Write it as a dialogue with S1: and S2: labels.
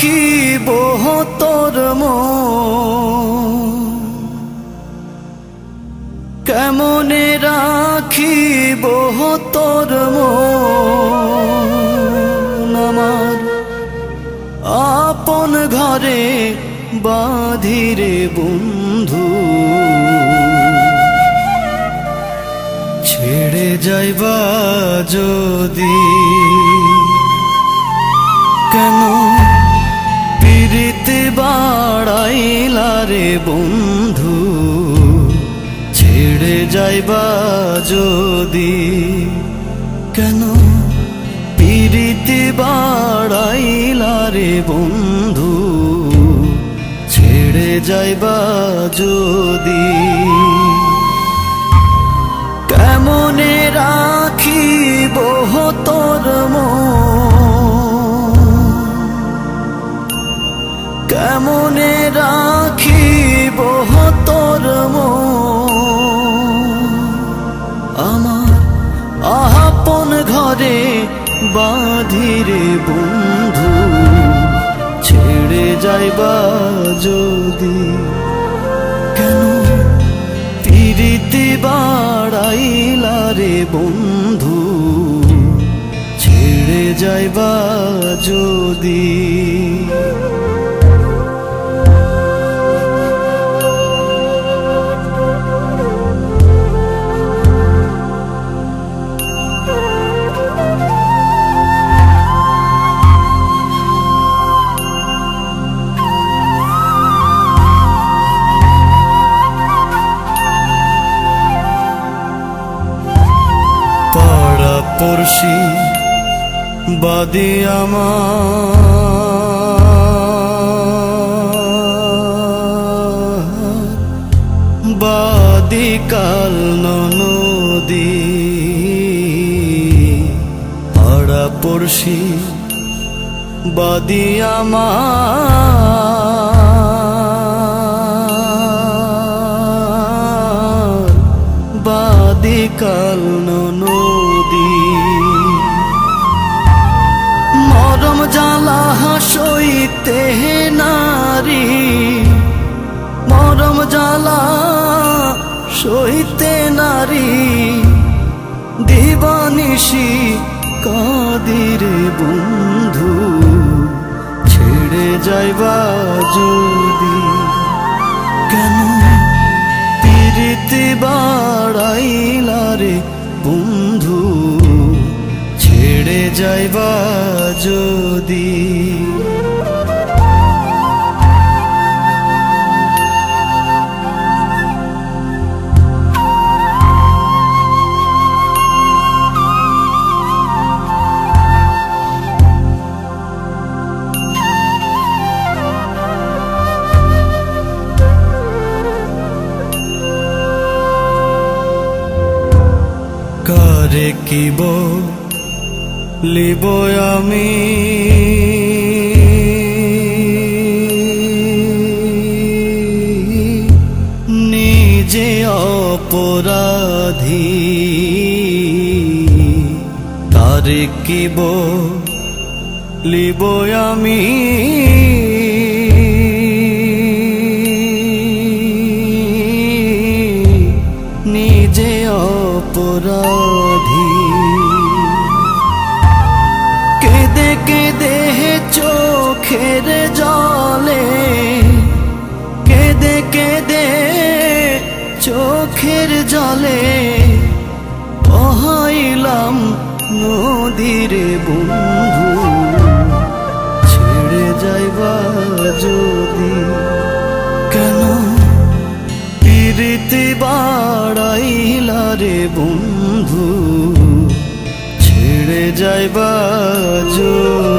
S1: রাখিব তোর মন। কেমনে রাখিব তোর আমার আপন ঘরে বাধিরে বন্ধু। ছেড়ে যাইবা যদি। কেন বন্ধু, ছেড়ে যাইবা যদি, কেন পিরিতে বাড়াইলা রে বন্ধু? ছেড়ে যাইবা যদি, কেমনে রাখিব তোর মন? কেমনে রাখিব তোর আমার আপন ঘরে বাঁধিরে বন্ধু, ছেড়ে যাইবা যদি কেন? পিরিতি বাড়াইলা রে বন্ধু, ছেড়ে যাইবা যদি পড়শি বাদে বাদি কাল নদী পাড়া পড়শি বাদি আমার। কাল নদী জ্বালা সইতে নারী, মরম জ্বালা সইতে নারী দিবানিসি কাদিরে বন্ধু, ছেড়ে যাইবা যদি। কেন পিরিতি বাড়াইলা রে বন্ধু? যাইবা যদি। কারে কিব লিব আমি। নিজে অপরাধী কারে কিব লিব আমি। নিজে অপরাধী। চোখের জলে পহাইলাম নদীরে বন্ধু। ছেড়ে যাইবা যদি কেন? পিরিতি বাড়াইলা রে বন্ধু। ছেড়ে যাইবা যদি